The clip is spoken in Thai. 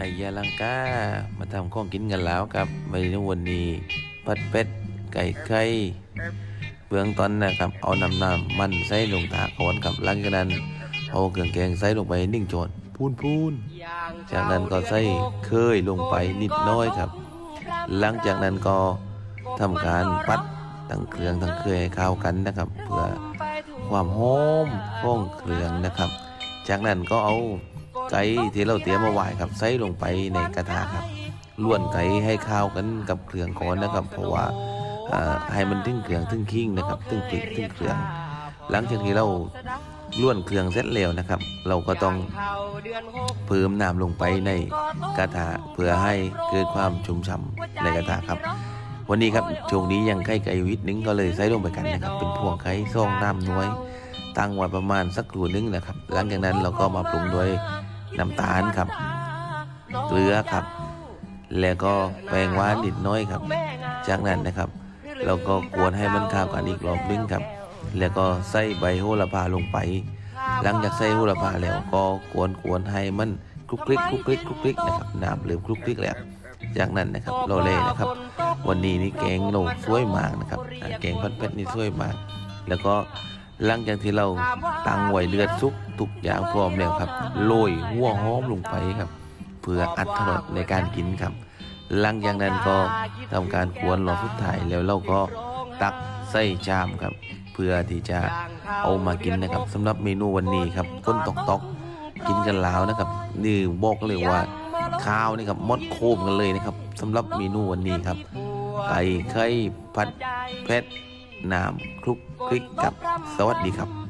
ไอยาลังกา มาทำข้องกินกันแล้วครับเมนูวันนี้ ผัดเป็ด ไก่ไข่เบื้องต้นนะครับ เอาน้ำน้ำมันใส่ลงตาก่อนครับหลังจากนั้น เอาเครื่องแกงใส่ลงไปนิ่งโจดพูนพูนๆจากนั้นก็ใส่เคยลงไปนิดน้อยครับ หลังจากนั้นก็ทำการปัดทั้งเครื่องทั้งเคยให้เข้ากันนะครับ เพื่อความหอมของเครื่องนะครับ จากนั้นก็เอา ไก่ที่เราเตรียมมาไว้ครับใส่ลงไปในกระทะครับล้วนไก่ให้เข้ากันกับเครื่องก่อนนะครับ เพราะว่าให้มันถึงเครื่องถึงขิงนะครับถึงพริกถึงเครื่อง หลังจากที่เราล้วนเครื่องเสร็จแล้วนะครับ เราก็ต้องเพิ่มน้ำลงไปในกระทะเพื่อให้เกิดความชุ่มฉ่ำในกระทะครับ วันนี้ครับช่วงนี้ยังไข่ไก่วิดนึงก็เลยใส่ลงไปกันนะครับ เป็นพวงไข่ซองน้ำน้อยตั้งไว้ประมาณสักครู่นึงนะครับ หลังจากนั้นเราก็มาปรุงด้วย น้ำตาลครับ เกลือครับ แล้วก็แป้งหวานนิดน้อยครับ จากนั้นนะครับเราก็กวนให้มันเข้ากันอีกรอบนึงครับ แล้วก็ใส่ใบโหระพาลงไป หลังจากใส่โหระพาแล้วก็กวนกวนให้มันคลุกคลิกคลุกคลิกคลุกคลิกนะครับน้ำเริ่มคลุกคลิกแล้วจากนั้นนะครับเราเลยนะครับ วันนี้นี่แกงเราสวยมากนะครับแกงพัดเพชรนี่สวยมาก แล้วก็ หลังจากที่เราตั้งไว้เดือดซุกทุกอย่างพร้อมแล้วครับโรยหัวหอมลงไปครับ เพื่ออัดถนดในการกินครับ หลังจากนั้นก็ทำการกวนรอสุดท้ายแล้วเราก็ตักใส่จามครับ เพื่อที่จะเอามากินนะครับสำหรับเมนูวันนี้ครับก้นตอกตอกกินกันแล้วนะครับนี่บอกเลยว่าข้าวนี่ครับมดโคมกันเลยนะครับสำหรับเมนูวันนี้ครับไก่ไข่ผัดเผ็ด น้ำคลุกคลิกกับ สวัสดีครับ